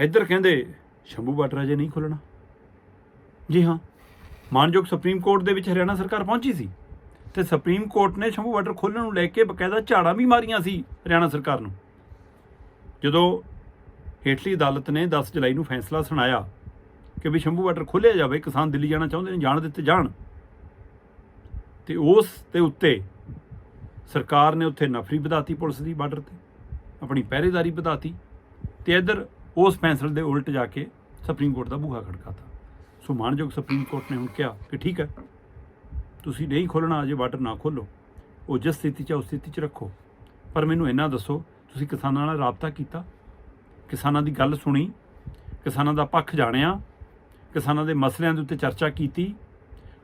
ਇੱਧਰ ਕਹਿੰਦੇ, ਸ਼ੰਭੂ ਬਾਰਡਰ ਅਜੇ ਨਹੀਂ ਖੁੱਲਣਾ ਜੀ ਹਾਂ, ਮਾਨਯੋਗ ਸੁਪਰੀਮ ਕੋਰਟ ਦੇ ਵਿੱਚ ਹਰਿਆਣਾ ਸਰਕਾਰ ਪਹੁੰਚੀ ਸੀ ਤੇ ਸੁਪਰੀਮ ਕੋਰਟ ਨੇ ਸ਼ੰਭੂ ਬਾਰਡਰ ਖੋਲ੍ਹਣ ਨੂੰ ਲੈ ਕੇ ਬਕਾਇਦਾ ਝਾੜਾਂ ਵੀ ਮਾਰੀਆਂ ਸੀ ਹਰਿਆਣਾ ਸਰਕਾਰ ਨੂੰ। ਜਦੋਂ ਹੇਠਲੀ ਅਦਾਲਤ ਨੇ 10 ਜੁਲਾਈ ਨੂੰ ਫੈਸਲਾ ਸੁਣਾਇਆ ਕਿ ਵੀ ਸ਼ੰਭੂ ਬਾਰਡਰ ਖੋਲ੍ਹਿਆ ਜਾਵੇ, ਕਿਸਾਨ ਦਿੱਲੀ ਜਾਣਾ ਚਾਹੁੰਦੇ ਨੇ, ਜਾਣ ਦਿੱਤੇ ਜਾਣ, ਤੇ ਉਸ ਦੇ ਉੱਤੇ ਸਰਕਾਰ ਨੇ ਉੱਥੇ ਨਫਰੀ ਵਧਾਤੀ ਪੁਲਿਸ ਦੀ ਬਾਰਡਰ ਤੇ, ਆਪਣੀ ਪਹਿਰੇਦਾਰੀ ਵਧਾਤੀ, ਤੇ ਇੱਧਰ ਉਸ ਫੈਸਲੇ ਦੇ ਉਲਟ ਜਾ ਕੇ ਸੁਪਰੀਮ ਕੋਰਟ ਦਾ ਬੂਹਾ ਖੜਕਾਤਾ ਸੋ ਮਾਨਯੋਗ ਸੁਪਰੀਮ ਕੋਰਟ ਨੇ ਹੁਣ ਕਿਹਾ ਕਿ ਠੀਕ ਹੈ, ਤੁਸੀਂ ਨਹੀਂ ਖੋਲਣਾ ਅਜੇ ਵਾਟਰ ਨਾ ਖੋਲੋ ਉਹ ਜਿਸ ਸਥਿਤੀ 'ਚ ਉਸ ਸਥਿਤੀ 'ਚ ਰੱਖੋ। ਪਰ ਮੈਨੂੰ ਇੰਨਾ ਦੱਸੋ, ਤੁਸੀਂ ਕਿਸਾਨਾਂ ਨਾਲ ਰਾਬਤਾ ਕੀਤਾ? ਕਿਸਾਨਾਂ ਦੀ ਗੱਲ ਸੁਣੀ, ਕਿਸਾਨਾਂ ਦਾ ਪੱਖ ਜਾਣਿਆ, ਕਿਸਾਨਾਂ ਦੇ ਮਸਲਿਆਂ ਦੇ ਉੱਤੇ ਚਰਚਾ ਕੀਤੀ,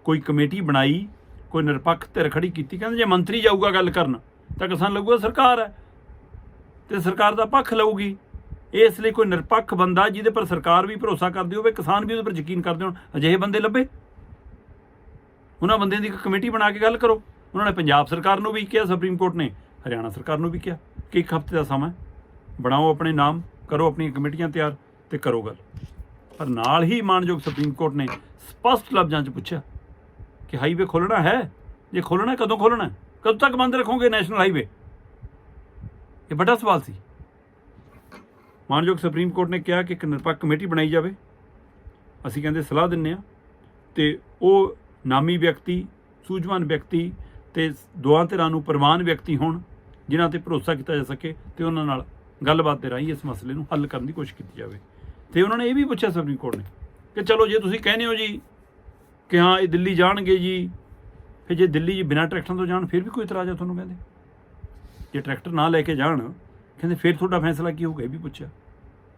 ਕੋਈ ਕਮੇਟੀ ਬਣਾਈ, ਕੋਈ ਨਿਰਪੱਖ ਧਿਰ ਖੜੀ ਕੀਤੀ, ਕਹਿੰਦੇ ਜੇ ਮੰਤਰੀ ਜਾਊਗਾ ਗੱਲ ਕਰਨ, ਤਾਂ ਕਿਸਾਨ ਲੱਗੂਗਾ ਸਰਕਾਰ ਹੈ, ਤੇ ਸਰਕਾਰ ਦਾ ਪੱਖ ਲਊਗੀ। ਇਸ ਲਈ ਕੋਈ ਨਿਰਪੱਖ ਬੰਦਾ ਜਿਹਦੇ ਪਰ ਸਰਕਾਰ ਵੀ ਭਰੋਸਾ ਕਰਦੀ ਹੋਵੇ, ਕਿਸਾਨ ਵੀ ਉਹਦੇ ਪਰ ਯਕੀਨ ਕਰਦੇ ਹੋਣ, ਅਜਿਹੇ ਬੰਦੇ ਲੱਭੇ? ਉਹਨਾਂ ਬੰਦਿਆਂ ਦੀ ਇੱਕ ਕਮੇਟੀ ਬਣਾ ਕੇ ਗੱਲ ਕਰੋ। ਉਹਨਾਂ ਨੇ ਪੰਜਾਬ ਸਰਕਾਰ ਨੂੰ ਵੀ ਕਿਹਾ, ਸੁਪਰੀਮ ਕੋਰਟ ਨੇ ਹਰਿਆਣਾ ਸਰਕਾਰ ਨੂੰ ਵੀ ਕਿਹਾ ਕਿ ਇੱਕ ਹਫ਼ਤੇ ਦਾ ਸਮਾਂ ਬਣਾਓ ਆਪਣੇ ਨਾਮ, ਕਰੋ ਆਪਣੀਆਂ ਕਮੇਟੀਆਂ ਤਿਆਰ ਤੇ ਕਰੋ ਗੱਲ। ਪਰ ਨਾਲ ਹੀ ਮਾਨਯੋਗ ਸੁਪਰੀਮ ਕੋਰਟ ਨੇ ਸਪਸ਼ਟ ਲਫ਼ਜ਼ਾਂ 'ਚ ਪੁੱਛਿਆ ਕਿ ਹਾਈਵੇ ਖੋਲਣਾ ਹੈ? ਜੇ ਖੋਲਣਾ ਕਦੋਂ ਖੋਲਣਾ ਕਦੋਂ ਤੱਕ ਬੰਦ ਰੱਖੋਗੇ ਨੈਸ਼ਨਲ ਹਾਈਵੇ? ਇਹ ਵੱਡਾ ਸਵਾਲ ਸੀ। ਮਾਨਯੋਗ ਸੁਪਰੀਮ ਕੋਰਟ ਨੇ ਕਿਹਾ ਕਿ ਇੱਕ ਨਿਰਪੱਖ ਕਮੇਟੀ ਬਣਾਈ ਜਾਵੇ। ਅਸੀਂ ਕਹਿੰਦੇ ਸਲਾਹ ਦਿੰਨੇ ਆ ਤੇ ਉਹ ਨਾਮੀ ਵਿਅਕਤੀ, ਸੂਝਵਾਨ ਵਿਅਕਤੀ ਤੇ ਦੋਹਾਂ ਧਿਰਾਂ ਨੂੰ ਪ੍ਰਵਾਨ ਵਿਅਕਤੀ ਹੋਣ, ਜਿਨ੍ਹਾਂ ਤੇ ਭਰੋਸਾ ਕੀਤਾ ਜਾ ਸਕੇ ਤੇ ਉਹਨਾਂ ਨਾਲ ਗੱਲਬਾਤ ਦੇ ਰਾਹੀਂ ਇਸ ਮਸਲੇ ਨੂੰ ਹੱਲ ਕਰਨ ਦੀ ਕੋਸ਼ਿਸ਼ ਕੀਤੀ ਜਾਵੇ। ਤੇ ਉਹਨਾਂ ਨੇ ਇਹ ਵੀ ਪੁੱਛਿਆ ਸੁਪਰੀਮ ਕੋਰਟ ਨੇ ਕਿ ਚਲੋ ਜੇ ਤੁਸੀਂ ਕਹਿੰਦੇ ਹੋ ਜੀ ਕਿ ਹਾਂ ਇਹ ਦਿੱਲੀ ਜਾਣਗੇ ਜੀ, ਫਿਰ ਜੇ ਦਿੱਲੀ ਜੀ ਬਿਨਾਂ ਟਰੈਕਟਰਾਂ ਤੋਂ ਜਾਣ, ਫਿਰ ਵੀ ਕੋਈ ਇਤਰਾਜ਼ ਆ ਤੁਹਾਨੂੰ ਕਹਿੰਦੇ? ਜੇ ਟਰੈਕਟਰ ਨਾ ਲੈ ਕੇ ਜਾਣ ਕਹਿੰਦੇ ਫਿਰ ਤੁਹਾਡਾ ਫੈਸਲਾ ਕੀ ਹੋਊਗਾ, ਇਹ ਵੀ ਪੁੱਛਿਆ।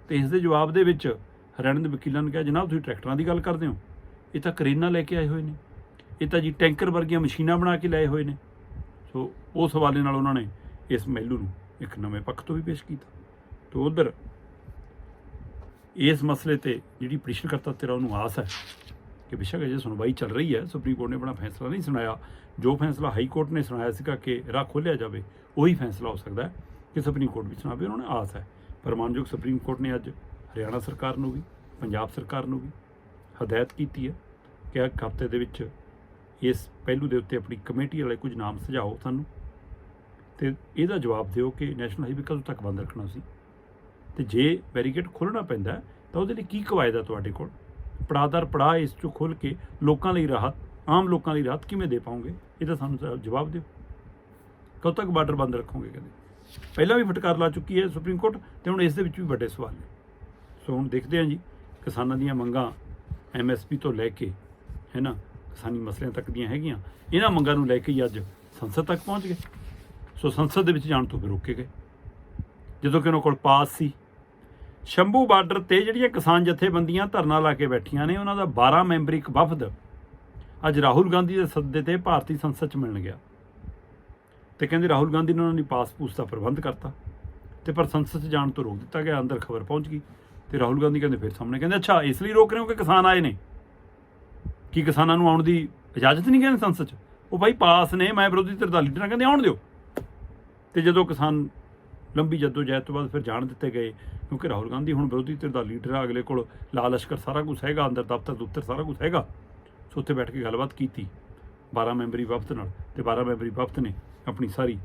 ਤੇ ਇਸ ਦੇ ਜਵਾਬ ਦੇ ਵਿੱਚ ਹਰਿਆਣਾ ਦੇ ਵਕੀਲਾਂ ਨੇ ਕਿਹਾ, ਜਨਾਬ ਤੁਸੀਂ ਟਰੈਕਟਰਾਂ ਦੀ ਗੱਲ ਕਰਦੇ ਹੋ। ਇਹ ਤਾਂ ਕਰੇਨਾ ਲੈ ਕੇ ਆਏ ਹੋਏ ਨੇ। ਇਹ ਤਾਂ ਜੀ ਟੈਂਕਰ ਵਰਗੀਆਂ ਮਸ਼ੀਨਾਂ ਬਣਾ ਕੇ ਲਏ ਹੋਏ ਨੇ। ਸੋ ਉਸ ਹਵਾਲੇ ਨਾਲ ਉਹਨਾਂ ਨੇ ਇਸ ਮਹਿਲੂ ਨੂੰ ਇੱਕ ਨਵੇਂ ਪੱਖ ਤੋਂ ਵੀ ਪੇਸ਼ ਕੀਤਾ। ਤੇ ਉਧਰ ਇਸ ਮਸਲੇ ਤੇ ਜਿਹੜੀ ਪਟੀਸ਼ਨ ਕਰਤਾ ਤੇਰਾ ਉਹਨੂੰ ਆਸ ਹੈ ਕਿ ਬੇਸ਼ੱਕ ਜੇ ਸੁਣਵਾਈ ਚੱਲ ਰਹੀ ਹੈ, ਸੁਪਰੀਮ ਕੋਰਟ ਨੇ ਆਪਣਾ ਫੈਸਲਾ ਨਹੀਂ ਸੁਣਾਇਆ। ਜੋ ਫੈਸਲਾ ਹਾਈ ਕੋਰਟ ਨੇ ਸੁਣਾਇਆ ਸੀਗਾ ਕਿ ਰਾਹ ਖੋਲ੍ਹਿਆ ਜਾਵੇ, ਉਹੀ ਫੈਸਲਾ ਹੋ ਸਕਦਾ ਹੈ। ਕਿ ਸੁਪਰੀਮ ਕੋਰਟ ਵੀ ਸੁਣਾਵੇ ਉਹਨਾਂ ਨੇ, ਆਸ ਹੈ। ਪਰ ਮਾਨਯੋਗ ਸੁਪਰੀਮ ਕੋਰਟ ਨੇ ਅੱਜ ਹਰਿਆਣਾ ਸਰਕਾਰ ਨੂੰ ਵੀ, ਪੰਜਾਬ ਸਰਕਾਰ ਨੂੰ ਵੀ ਹਦਾਇਤ ਕੀਤੀ ਹੈ ਕਿ ਇੱਕ ਹਫ਼ਤੇ ਦੇ ਵਿੱਚ ਇਸ ਪਹਿਲੂ ਦੇ ਉੱਤੇ ਆਪਣੀ ਕਮੇਟੀ ਵਾਲੇ ਕੁਝ ਨਾਮ ਸੁਝਾਓ ਸਾਨੂੰ ਤੇ ਇਹਦਾ ਜਵਾਬ ਦਿਓ ਕਿ ਨੈਸ਼ਨਲ ਹਾਈਵੇ ਕਦੋਂ ਤੱਕ ਬੰਦ ਰੱਖਣਾ ਸੀ। ਤੇ ਜੇ ਬੈਰੀਕੇਡ ਖੋਲ੍ਹਣਾ ਪੈਂਦਾ ਤਾਂ ਉਹਦੇ ਲਈ ਕੀ ਕਵਾਇਦਾ ਤੁਹਾਡੇ ਕੋਲ? ਪੜਾਦਰ ਪੜਾ ਇਸ ਚੋਂ ਖੋਲ ਕੇ ਲੋਕਾਂ ਲਈ ਰਾਹਤ, ਆਮ ਲੋਕਾਂ ਲਈ ਰਾਹਤ ਕਿਵੇਂ ਦੇ ਪਾਓਗੇ? ਇਹਦਾ ਸਾਨੂੰ ਜਵਾਬ ਦਿਓ। ਕਦੋਂ ਤੱਕ ਬਾਰਡਰ ਬੰਦ ਰੱਖੋਗੇ ਕਹਿੰਦੇ ਪਹਿਲਾਂ ਵੀ ਫਟਕਾਰ ਲਾ ਚੁੱਕੀ ਹੈ ਸੁਪਰੀਮ ਕੋਰਟ ਤੇ ਹੁਣ ਇਸ ਦੇ ਵਿੱਚ ਵੀ ਵੱਡੇ ਸਵਾਲ ਨੇ। ਸੋ ਹੁਣ ਦੇਖਦੇ ਹਾਂ ਜੀ, ਕਿਸਾਨਾਂ ਦੀਆਂ ਮੰਗਾਂ ਐਮਐਸਪੀ ਤੋਂ ਲੈ ਕੇ, ਹੈ ਨਾ, ਕਿਸਾਨੀ ਮਸਲਿਆਂ ਤੱਕ ਦੀਆਂ ਹੈਗੀਆਂ, ਇਹਨਾਂ ਮੰਗਾਂ ਨੂੰ ਲੈ ਕੇ ਹੀ ਅੱਜ ਸੰਸਦ ਤੱਕ ਪਹੁੰਚ ਗਏ। ਸੋ ਸੰਸਦ ਦੇ ਵਿੱਚ ਜਾਣ ਤੋਂ ਫਿਰ ਰੋਕੇ ਗਏ। ਜਦੋਂ ਕਿ ਉਹਨਾਂ ਕੋਲ ਪਾਸ ਸੀ। ਸ਼ੰਭੂ ਬਾਰਡਰ ਤੇ ਜਿਹੜੀਆਂ ਕਿਸਾਨ ਜਥੇਬੰਦੀਆਂ ਧਰਨਾ ਲਾ ਕੇ ਬੈਠੀਆਂ ਨੇ, ਉਹਨਾਂ ਦਾ 12 ਮੈਂਬਰੀ ਇੱਕ ਵਫਦ ਅੱਜ ਰਾਹੁਲ ਗਾਂਧੀ ਦੇ ਸੱਦੇ ਤੇ ਭਾਰਤੀ ਸੰਸਦ 'ਚ ਮਿਲਣ ਗਿਆ। ਤੇ ਕਹਿੰਦੇ ਰਾਹੁਲ ਗਾਂਧੀ ਨੇ ਉਹਨਾਂ ਦੀ ਪਾਸਪੋਰਟ ਦਾ ਪ੍ਰਬੰਧ ਕਰਤਾ ਤੇ ਪਰ ਸੰਸਦ 'ਚ ਜਾਣ ਤੋਂ ਰੋਕ ਦਿੱਤਾ ਗਿਆ, ਅੰਦਰ ਖਬਰ ਪਹੁੰਚ ਗਈ ਤੇ ਰਾਹੁਲ ਗਾਂਧੀ ਕਹਿੰਦੇ ਫਿਰ ਸਾਹਮਣੇ ਕਹਿੰਦੇ, ਅੱਛਾ, ਇਸ ਲਈ ਰੋਕ ਰਹੇ ਹੋ ਕਿ ਕਿਸਾਨ ਆਏ ਨੇ? ਕੀ ਕਿਸਾਨਾਂ ਨੂੰ ਆਉਣ ਦੀ ਇਜਾਜ਼ਤ ਨਹੀਂ ਕਹਿੰਦੇ ਸੰਸਦ 'ਚ? ਉਹ ਭਾਈ ਪਾਸ ਨੇ, ਮੈਂ ਵਿਰੋਧੀ ਧਿਰ ਦਾ ਲੀਡਰ ਕਹਿੰਦੇ ਆਉਣ ਦਿਓ। ਤੇ ਜਦੋਂ ਕਿਸਾਨ ਲੰਬੀ ਜਦੋਜਹਿਦ ਤੋਂ ਬਾਅਦ ਫਿਰ ਜਾਣ ਦਿੱਤੇ ਗਏ, ਕਿਉਂਕਿ ਰਾਹੁਲ ਗਾਂਧੀ ਹੁਣ ਵਿਰੋਧੀ ਧਿਰ ਦਾ ਲੀਡਰ ਆ, ਅਗਲੇ ਕੋਲ ਲਾਲ ਲਸ਼ਕਰ ਸਾਰਾ ਕੁਝ ਹੈਗਾ, ਅੰਦਰ ਦਫ਼ਤਰ, ਦੁਫਤਰ ਸਾਰਾ ਕੁਝ ਹੈਗਾ। ਸੋ ਉੱਥੇ ਬੈਠ ਕੇ ਗੱਲਬਾਤ ਕੀਤੀ 12 ਮੈਂਬਰੀ ਵਫਦ ਨਾਲ ਤੇ 12 ਮੈਂਬਰੀ ਵਫਦ ਨੇ ਆਪਣੀ ਸਾਰੀ।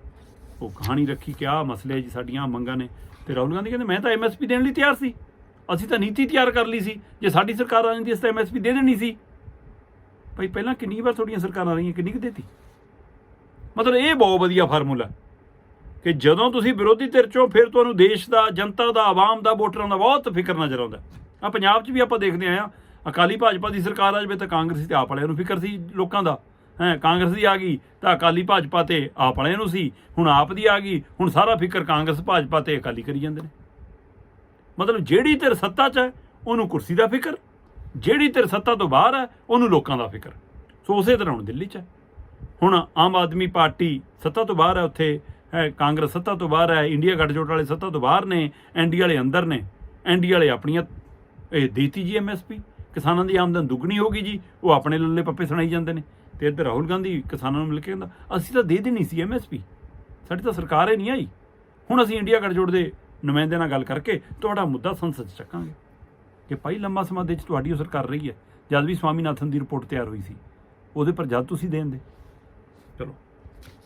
ਉਹ ਕਹਾਣੀ ਰੱਖੀ ਕਿ ਆਹ ਮਸਲੇ ਜੀ ਸਾਡੀਆਂ ਆਹ ਮੰਗਾਂ ਨੇ। ਤੇ ਰਾਹੁਲ ਗਾਂਧੀ ਕਹਿੰਦੇ, ਮੈਂ ਤਾਂ ਐਮਐਸਪੀ ਦੇਣ ਲਈ ਤਿਆਰ ਸੀ। ਅਸੀਂ ਤਾਂ ਨੀਤੀ ਤਿਆਰ ਕਰ ਲਈ ਸੀ। ਜੇ ਸਾਡੀ ਸਰਕਾਰ ਆ ਜਾਂਦੀ, ਅਸੀਂ ਤਾਂ ਐਮਐਸਪੀ ਦੇ ਦੇਣੀ ਸੀ। ਭਾਈ, ਪਹਿਲਾਂ ਕਿੰਨੀ ਵਾਰ ਤੁਹਾਡੀਆਂ ਸਰਕਾਰਾਂ ਰਹੀਆਂ, ਕਿੰਨੀ ਕੁ ਦੇਤੀ? ਮਤਲਬ ਇਹ ਬਹੁਤ ਵਧੀਆ ਫਾਰਮੂਲਾ ਕਿ ਜਦੋਂ ਤੁਸੀਂ ਵਿਰੋਧੀ ਧਿਰ ਚੋਂ ਫਿਰ ਤੁਹਾਨੂੰ ਦੇਸ਼ ਦਾ, ਜਨਤਾ ਦਾ, ਆਵਾਮ ਦਾ, ਵੋਟਰਾਂ ਦਾ ਬਹੁਤ ਫਿਕਰ ਨਜ਼ਰ ਆਉਂਦਾ ਆ ਪੰਜਾਬ 'ਚ ਵੀ ਆਪਾਂ ਦੇਖਦੇ ਆਏ ਆ ਅਕਾਲੀ ਭਾਜਪਾ ਦੀ ਸਰਕਾਰ ਆ ਜਾਵੇ ਤਾਂ ਕਾਂਗਰਸ ਤੇ ਆਪ ਵਾਲਿਆਂ ਨੂੰ ਫਿਕਰ ਸੀ, ਲੋਕਾਂ ਦਾ। ਹੈ, ਕਾਂਗਰਸ ਦੀ ਆ ਗਈ ਤਾਂ ਅਕਾਲੀ ਭਾਜਪਾ ਤੇ ਆਪ ਵਾਲਿਆਂ ਨੂੰ ਸੀ, ਹੁਣ ਆਪ ਦੀ ਆ ਗਈ, ਹੁਣ ਸਾਰਾ ਫਿਕਰ ਕਾਂਗਰਸ, ਭਾਜਪਾ ਤੇ ਅਕਾਲੀ ਕਰੀ ਜਾਂਦੇ ਨੇ। ਮਤਲਬ ਜਿਹੜੀ ਧਿਰ ਸੱਤਾ 'ਚ ਹੈ, ਉਹਨੂੰ ਕੁਰਸੀ ਦਾ ਫਿਕਰ, ਜਿਹੜੀ ਧਿਰ ਸੱਤਾ ਤੋਂ ਬਾਹਰ ਹੈ, ਉਹਨੂੰ ਲੋਕਾਂ ਦਾ ਫਿਕਰ। ਸੋ ਉਸੇ ਤਰ੍ਹਾਂ ਹੁਣ ਦਿੱਲੀ 'ਚ ਹੈ। ਹੁਣ ਆਮ ਆਦਮੀ ਪਾਰਟੀ ਸੱਤਾ ਤੋਂ ਬਾਹਰ ਹੈ ਉੱਥੇ, ਹੈ, ਕਾਂਗਰਸ ਸੱਤਾ ਤੋਂ ਬਾਹਰ ਹੈ, ਇੰਡੀਆ ਗੱਠਜੋੜ ਵਾਲੇ ਸੱਤਾ ਤੋਂ ਬਾਹਰ ਨੇ ਐਨਡੀ ਵਾਲੇ ਅੰਦਰ ਨੇ ਐਨਡੀ ਵਾਲੇ ਆਪਣੀਆਂ, ਇਹ ਦੇਤੀ ਜੀ ਐਮਐਸਪੀ ਕਿਸਾਨਾਂ ਦੀ ਆਮਦਨ ਦੁੱਗਣੀ ਹੋ ਗਈ ਜੀ, ਉਹ ਆਪਣੇ ਲੱਲੇ ਪੱਪੇ ਸੁਣਾਈ ਜਾਂਦੇ ਨੇ। ਤੇ ਇੱਧਰ ਰਾਹੁਲ ਗਾਂਧੀ ਕਿਸਾਨਾਂ ਨੂੰ ਮਿਲ ਕੇ ਕਹਿੰਦਾ, ਅਸੀਂ ਤਾਂ ਦੇ ਦੇਣੀ ਸੀ ਐਮਐਸਪੀ ਸਾਡੀ ਤਾਂ ਸਰਕਾਰ ਹੀ ਨਹੀਂ ਆਈ। ਹੁਣ ਅਸੀਂ ਇੰਡੀਆ ਗੱਠਜੋੜ ਦੇ ਨੁਮਾਇੰਦੇ ਨਾਲ ਗੱਲ ਕਰਕੇ ਤੁਹਾਡਾ ਮੁੱਦਾ ਸੰਸਦ 'ਚ ਚੱਕਾਂਗੇ। ਕਿ ਭਾਈ ਲੰਮਾ ਸਮਾਂ ਦੇ ਵਿੱਚ ਤੁਹਾਡੀ ਉਹ ਸਰਕਾਰ ਰਹੀ ਹੈ, ਜਦ ਵੀ ਸਵਾਮੀਨਾਥਨ ਦੀ ਰਿਪੋਰਟ ਤਿਆਰ ਹੋਈ ਸੀ, ਉਹਦੇ ਪਰ ਜਦ ਤੁਸੀਂ ਦੇਣ ਦੇ। ਚਲੋ,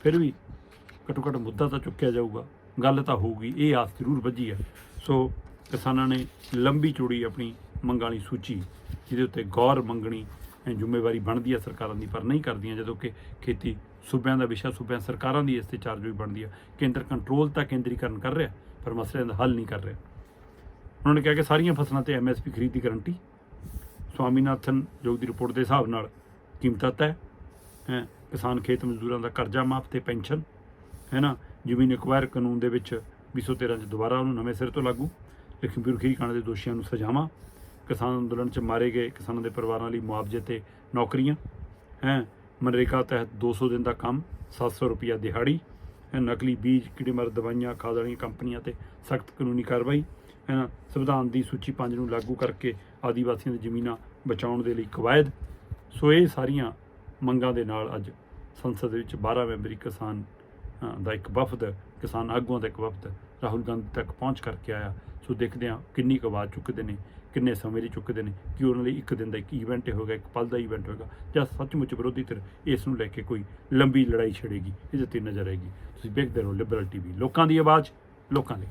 ਫਿਰ ਵੀ ਘੱਟੋ ਘੱਟ ਮੁੱਦਾ ਤਾਂ ਚੁੱਕਿਆ ਜਾਊਗਾ, ਗੱਲ ਤਾਂ ਹੋਊਗੀ, ਇਹ ਆਸ ਜ਼ਰੂਰ ਵੱਜੀ ਹੈ। ਸੋ ਕਿਸਾਨਾਂ ਨੇ ਲੰਬੀ ਚੂੜੀ ਆਪਣੀ ਮੰਗਾਂ ਵਾਲੀ ਸੂਚੀ, ਜਿਹਦੇ ਉੱਤੇ ਗੌਰ ਮੰਗਣੀ ਜ਼ਿੰਮੇਵਾਰੀ ਬਣਦੀ ਹੈ ਸਰਕਾਰਾਂ ਦੀ, ਪਰ ਨਹੀਂ ਕਰਦੀਆਂ, ਜਦੋਂ ਕਿ ਖੇਤੀ ਸੂਬਿਆਂ ਦਾ ਵਿਸ਼ਾ ਸੂਬਿਆਂ, ਸਰਕਾਰਾਂ ਦੀ ਇਸ ਤੇ ਚਾਰਜ ਵੀ ਬਣਦੀ ਹੈ ਕੇਂਦਰ ਕੰਟਰੋਲ ਤਾਂ ਕੇਂਦਰੀਕਰਨ ਕਰ ਰਿਹਾ, ਪਰ ਮਸਲਿਆਂ ਦਾ ਹੱਲ ਨਹੀਂ ਕਰ ਰਿਹਾ। ਉਹਨਾਂ ਨੇ ਕਿਹਾ ਕਿ ਸਾਰੀਆਂ ਫਸਲਾਂ ਤੇ ਐਮਐਸਪੀ ਖਰੀਦ ਦੀ ਗਾਰੰਟੀ ਸਵਾਮੀਨਾਥਨ ਯੋਗ ਦੀ ਰਿਪੋਰਟ ਦੇ ਹਿਸਾਬ ਨਾਲ ਕੀਮਤਾਂ ਤੈਅ ਹੈ ਕਿਸਾਨ ਖੇਤ ਮਜ਼ਦੂਰਾਂ ਦਾ ਕਰਜ਼ਾ ਮਾਫ ਤੇ ਪੈਨਸ਼ਨ ਹੈ ਨਾ ਜ਼ਮੀਨ ਐਕਵਾਇਰ ਕਾਨੂੰਨ ਦੇ ਵਿੱਚ 2013 ਚ ਦੁਬਾਰਾ ਉਹਨੂੰ ਨਵੇਂ ਸਿਰ ਤੋਂ ਲਾਗੂ। ਲਖੀਮਪੁਰ ਖੀਰੀ ਕਾਂਡ ਦੇ ਦੋਸ਼ੀਆਂ ਨੂੰ ਸਜ਼ਾਵਾਂ। ਕਿਸਾਨ ਅੰਦੋਲਨ ਚ ਮਾਰੇ ਗਏ ਕਿਸਾਨਾਂ ਦੇ ਪਰਿਵਾਰਾਂ ਲਈ ਮੁਆਵਜ਼ੇ ਤੇ ਨੌਕਰੀਆਂ, ਹੈ, ਮਨਰੇਗਾ ਤਹਿਤ 200 ਦਿਨ ਦਾ ਕੰਮ 700 ਰੁਪਿਆ ਦਿਹਾੜੀ, ਹੈ, ਨਕਲੀ ਬੀਜ, ਕੀੜੇਮਾਰ, ਦਵਾਈਆਂ, ਖਾਦ ਵਾਲੀਆਂ ਕੰਪਨੀਆਂ ਤੇ ਸਖਤ ਕਾਨੂੰਨੀ ਕਾਰਵਾਈ, ਹੈ ਨਾ ਸੰਵਿਧਾਨ ਦੀ ਸੂਚੀ 5 ਨੂੰ ਲਾਗੂ ਕਰਕੇ ਆਦੀਵਾਸੀਆਂ ਦੀ ਜ਼ਮੀਨਾਂ ਬਚਾਉਣ ਦੇ ਲਈ ਕਵਾਇਦ। ਸੋ ਇਹ ਸਾਰੀਆਂ ਮੰਗਾਂ ਦੇ ਨਾਲ ਅੱਜ ਸੰਸਦ ਵਿੱਚ 12 ਮੈਂਬਰੀ ਕਿਸਾਨ ਦਾ ਇੱਕ ਵਫਦ, ਕਿਸਾਨ ਆਗੂਆਂ ਦਾ ਇੱਕ ਵਫਦ ਰਾਹੁਲ ਗਾਂਧੀ ਤੱਕ ਪਹੁੰਚ ਕਰਕੇ ਆਇਆ। ਸੋ ਦੇਖਦੇ ਹਾਂ ਕਿੰਨੀ ਕੁ ਆਵਾਜ਼ ਚੁੱਕਦੇ ਨੇ ਕਿੰਨੇ ਸਮੇਂ ਲਈ ਚੁੱਕਦੇ ਨੇ? ਕਿ ਉਹਨਾਂ ਲਈ ਇੱਕ ਦਿਨ ਦਾ ਇੱਕ ਇਵੈਂਟ ਹੋਏਗਾ, ਇੱਕ ਪਲ ਦਾ ਇਵੈਂਟ ਹੋਏਗਾ? ਜਾਂ ਸੱਚਮੁੱਚ ਵਿਰੋਧੀ ਧਿਰ ਇਸ ਨੂੰ ਲੈ ਕੇ ਕੋਈ ਲੰਬੀ ਲੜਾਈ ਛੇੜੇਗੀ? ਇਹ ਤੇ ਨਜ਼ਰ ਆਏਗੀ। ਤੁਸੀਂ ਵੇਖਦੇ ਰਹੋ ਲਿਬਰਲ ਟੀਵੀ ਲੋਕਾਂ ਦੀ ਆਵਾਜ਼, ਲੋਕਾਂ ਲਈ।